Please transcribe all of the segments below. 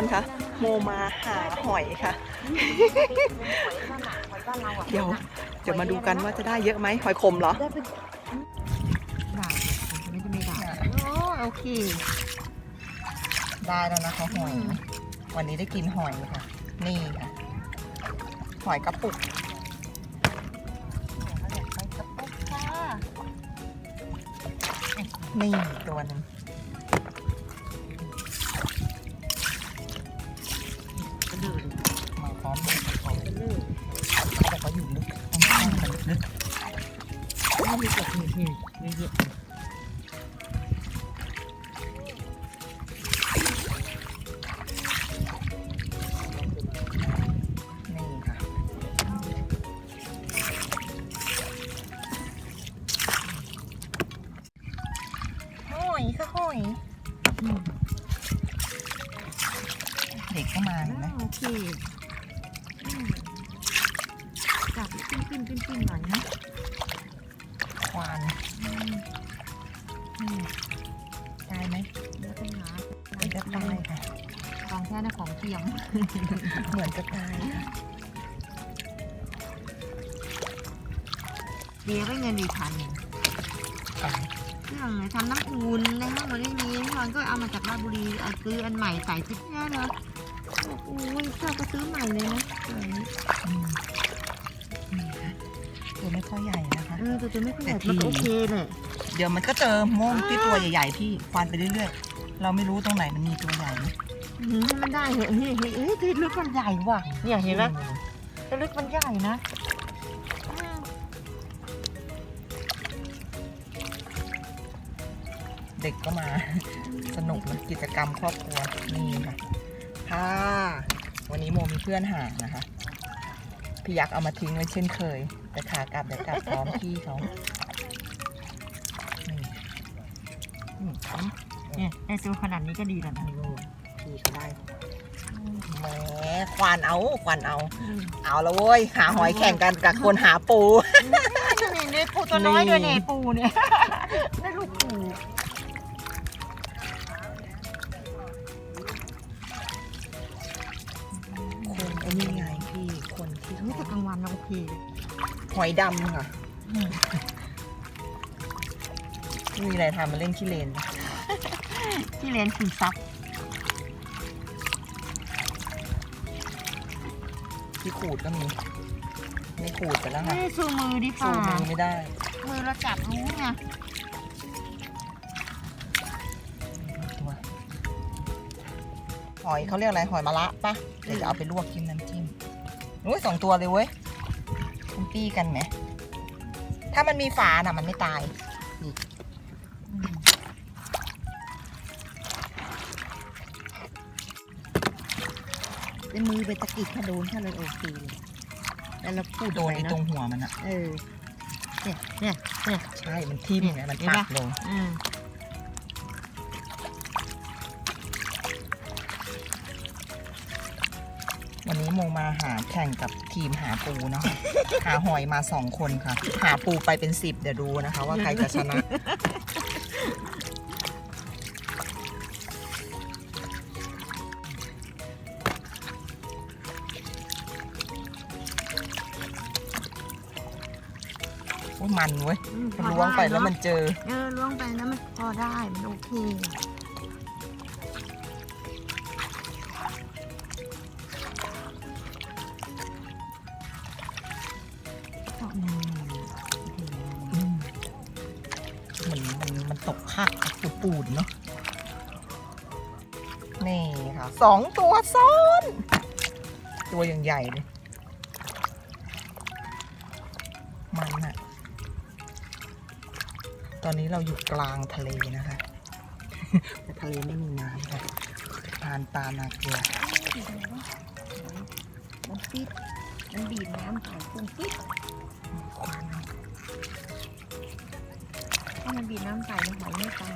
คนคะโมมาหาหอยค่ะ เดี๋ยวเดี๋ยวมาดูกันว่าจะได้เยอะไหมหอยขมเหรอได้เป็นด่างไม่จะไม่ด่างโอ้โอเค ได้แล้วนะคะหอย วันนี้ได้กินหอยค่ะ นี่ค่ะ หอยกระปุกนี่ตัวหนึง นหินเยอะๆนี่ค่ะหอยค่ะหอยเด็กก็มาเห็นไหมโอเคจับปิ้นปิ้นปิ้นปิ้นหน่อยนะ ควานได้ไหมแล้วก็หาไม่จะตายค่ะของแท้นะของเทียม เหมือนจะตายค่ะเดี๋ยวไปเงินดีพันเครื่องทำน้ำอุ่นในห้องมันไม่มีพี่วันก็เอามาจากราชบุรีเอาซื้ออันใหม่ใส่ชุดเนี้ยเลยโอ้ยเจ้าก็ซื้อใหม่เลยนะ ตัวไม่ค่อยใหญ่นะคะ เออแต่จะไม่ค่อยใหญ่แต่ที่มันก็โอเคเลยเดี๋ยวมันก็เจอโม่งที่ตัวใหญ่ๆพี่ควานไปเรื่อยๆ เราไม่รู้ตรงไหนมันมีตัวใหญ่ไหมหืมให้มันได้เหอะเฮ้ยเฮ้ยเฮ้ยที่ลึกมันใหญ่ว่ะเนี่ยเห็นไหมที่ลึกมันใหญ่นะเด็กก็มา สนุกนะกิจกรรมครอบครัวนี่ค่ะค่ะวันนี้โมมีเพื่อนหานะคะ พี่ยักษ์เอามาทิ้งไว้เช่นเคย แต่ขากลับเดี๋ยวกลับพร้อมพี่เขานี่อืมเนี่ยในตัวขนาดนี้ก็ดีแล้วนะนี่พี่เขาได้แหมควานเอาควานเอา เอาแล้วเว้ย หาหอยแข่งกันกับคนหาปูนี่นี่ปูตัวน้อยด้วยเนี่ยปูเนี่ยได้ลูกปูางวันนะโอเคเลยหอยดำค่ะไม่มีอะไรทำมาเล่นขี้เลน ที่เรียนคือซับที่ขูดก็มี ไม่ขูดไปแล้วค่ะนี่ชูมือดีสู้ค่ะมือไม่ได้ มือเราจับรู้ไงตัวหอยเขาเรียกอะไรหอยมะระปะเดี๋ยวจะเอาไปลวกจิ้มน้ำจิ้ม โอ้ยสองตัวเลยเว้ยคุณปี้กันไหม ถ้ามันมีฝาน่ะ มันไม่ตายเป็นมือไปตะกิดถ้าโดนถ้าเลยโอเคเลยแล้วเราพูดโดนไอ้ตรงหัวมันอะเออ เนี่ย เนี่ย เนี่ย ใช่ มันทิ่มไงมันเห็นปัปะกลงอืม โมมาหาแข่งกับทีมหาปูเนาะ หาหอยมาสองคนค่ะ หาปูไปเป็นสิบเดี๋ยวดูนะคะ ว่าใครจะชนะ โอ้ยมันเว้ยอืมมันล้วงไปแล้วมันเจอ เออล้วงไปแล้วมันพอได้ มันโอเค มเหมือนมันมันตกคักปูปูดๆเนาะนี่ค่ะสองตัวซ้อน ตัวอย่างใหญ่เลย มันอะตอนนี้เราอยู่กลางทะเลนะคะ แต่ทะเลไม่มีน้ำค่ะทานปลานาเกลือมันปิดมันบีบน้ำใส่กุ้งปิด มันบีบน้ำใส่มันหอยไม่ตาย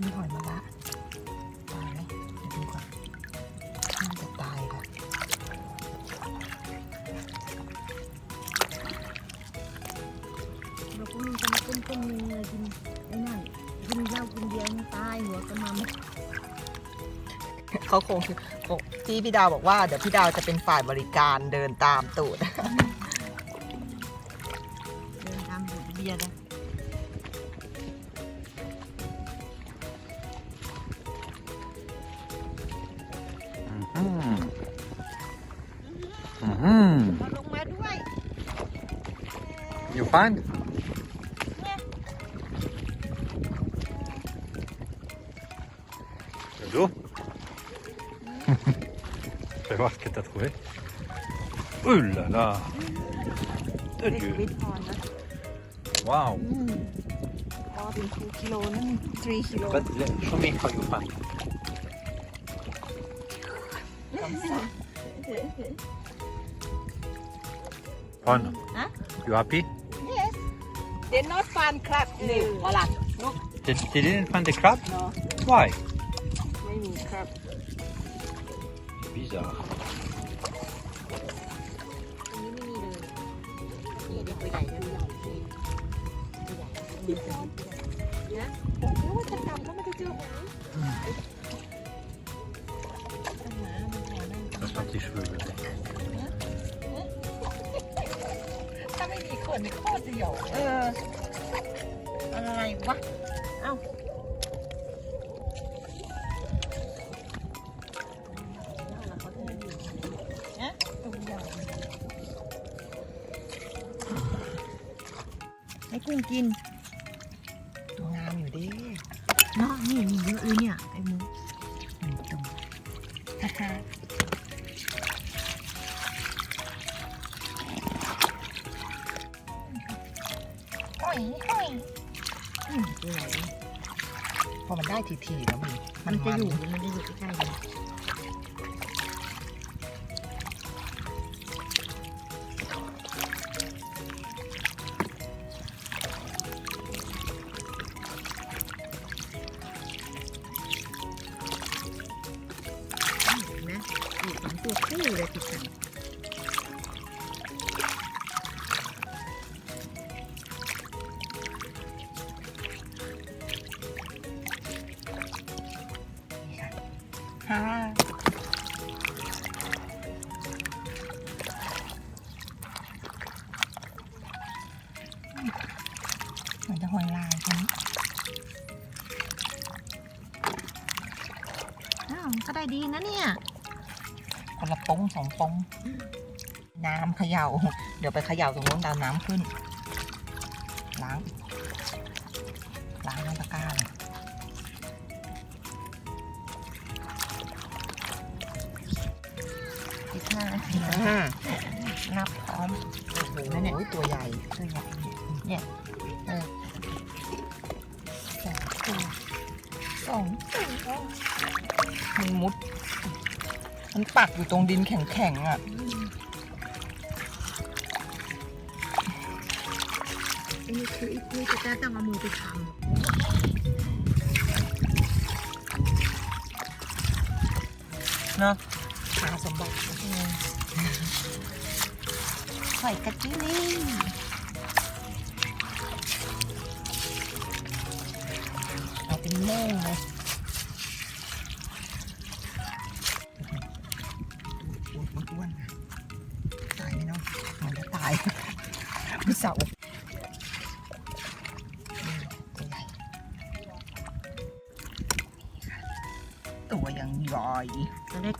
มีหอยมะระตายไหมดูก่อนน่าจะตายค่ะเราก็มีจะมาต้มต้มนึงเลยกินไอ้นั่นกินเหล้ากินเบียร์ตายหัวกระมัง เขาคงคงที่พี่ดาวบอกว่าเดี๋ยวพี่ดาวจะเป็นฝ่ายบริการเดินตามตูดเดินตามหัวเบียร์เลย Mhm. Mhm. มาลงมาด้วย You find? Ouh là là De วิ Dieu ทพรนะ Wow พอเป็น2กิโลนั่น3กิโล But let- Show me how you find. Ron, Huh? you happy? yes they not fun crab นี่วลัน They, they didn't find the crab? no Why? ไม่มีครับ Bizarre. ใหญ่นะใหญ่นะผมคิดว่าจะกำก็ไม่ได้เจอหอย Passe un petit cheveu. là. ถ้าไม่มีขนโคตรสยองเออ อะไรวะ กุ้งกิน ตัวงามอยู่ดิเนาะนี่มีเยอะเลยเนี่ยไอ้หมูหนึ่งตัวฮ่าฮ่าหอยหอยอืมตัวใหญ่พอมันได้ทีๆแล้วมันมันจะอยู่มันจะอยู่ใกล้ๆ ฮ่าเหมือนจะหอยลายคนนี้อ้าวมันก็ได้ดีนะเนี่ยคนละปงสองปงน้ำเขย่า เดี๋ยวไปเขย่าตรงนู้นตามน้ำขึ้น ล้าง ล้างน้ำตะกร้าเลย ห้านาทีอ่านับพร้อมโอ้โหนั่นเนี่ยตัวใหญ่ตัวใหญ่เนี่ยเออสองตัวสองมันมุด มันปักอยู่ตรงดินแข็งๆอะอันนี้คืออีกคือจะต้องเอามือไปทเนาะ หาสมบัติำหอยกระจิ้ลี่เอาเป็นโม่งเลยอ้วนๆตายไหมเนาะเหมันจะตายผู้สาว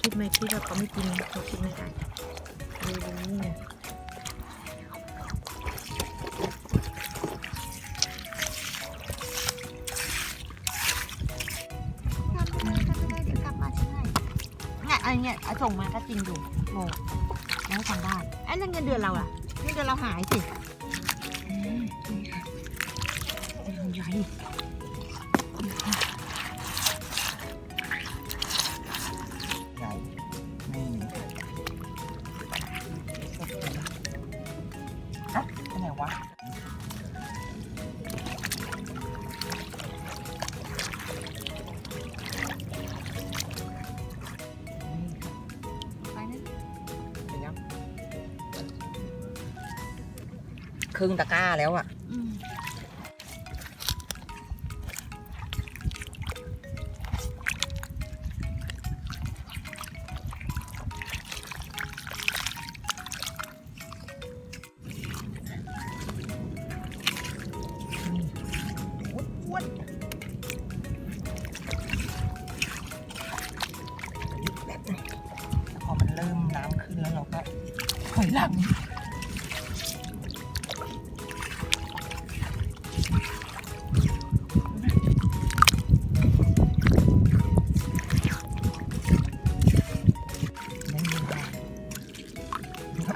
คิดไหม่คิดว่าเขาไม่กินเขาคิดไม่ได้ดูตรงนี้ไงทำไปเลยทำไปเลยเดี๋ยวกลับมาใช่ไหมเนี่ยอันเนี้ยเอาส่งมาก็จริงอยู่โมแล้วทำได้ไอ้เงินเดือนเราล่ะเงินเดือนเราหายสิ วะไปนะเห็นยังครึ่งตะกร้าแล้วอะ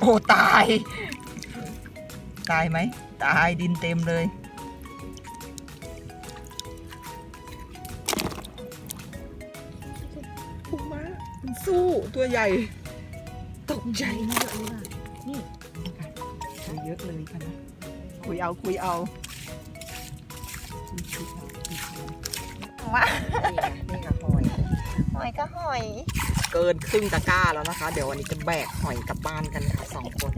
อ้ตาย ตายไหม ตายดินเต็มเลย ปูม้ามันสู้ตัวใหญ่ ตกใจนี่เยอะเลยว่ะนี่เยอะเลยค่ะนะคุยเอาคุยเอาว้านี่ไงนี่ค่ะหอยหอยก็หอย เกินครึ่งตะกร้าแล้วนะคะ เดี๋ยววันนี้จะแบกหอยกลับบ้านกันค่ะสองคน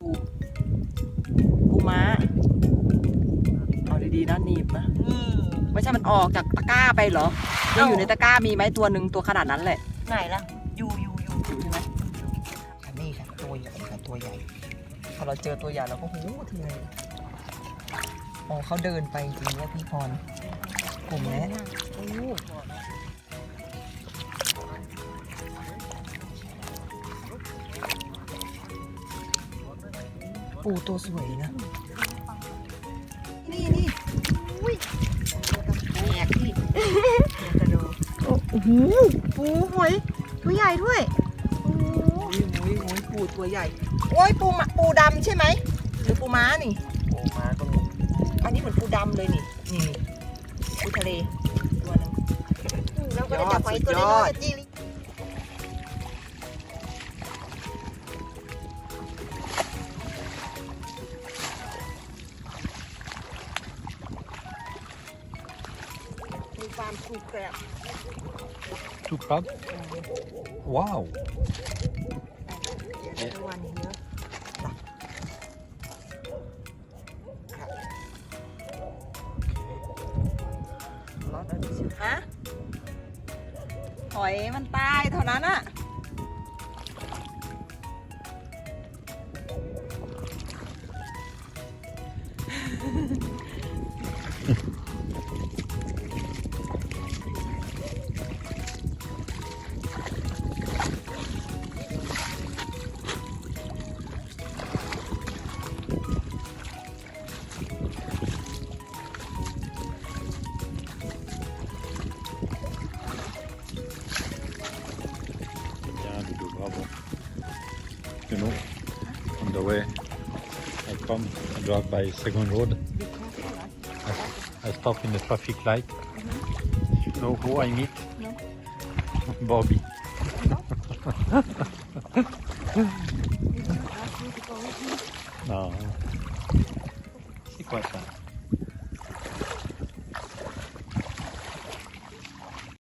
ปูปูม้าเอาดีๆนะหนีบนะนี่ไม่ใช่มันออกจากตะกร้าไปเหรอยังอยู่ในตะกร้ามีไหมตัวหนึ่งตัวขนาดนั้นแหละไหนล่ะอยู่อยู่อยู่อยู่ใช่ไหมค่ะนี่ค่ะตัวใหญ่ค่ะตัวใหญ่พอเราเจอตัวใหญ่เราก็หูทีเลยอ๋อเขาเดินไปจริงว่าพี่พรกลุ่มนี้ ปูตัวสวยนะ นี่นี่อุ้ยแหกที่กระโดดโอ้โหปูหอยตัวใหญ่ด้วยโอ้โหโอ้ยโอ้ยโอ้ยปูตัวใหญ่ โอ้ยปูมะปูดำใช่ไหม หรือปูม้านี่ ปูม้าก็มีอันนี้เหมือนปูดำเลยนี่ นี่ปูทะเลตัวหนึงแล้วก็ได้จับหอยตัวสุดยน้ออดยๆจีริมี ฟาร์มปูแกรบ Tout crab Waouh ทุกวันนี้เยอะรอดอะไรสิฮะหอยมันตายเท่านั้นอะ You know, on the way, I come, I drive by second road. I stop in the traffic light. You know who I meet? No. Bobby.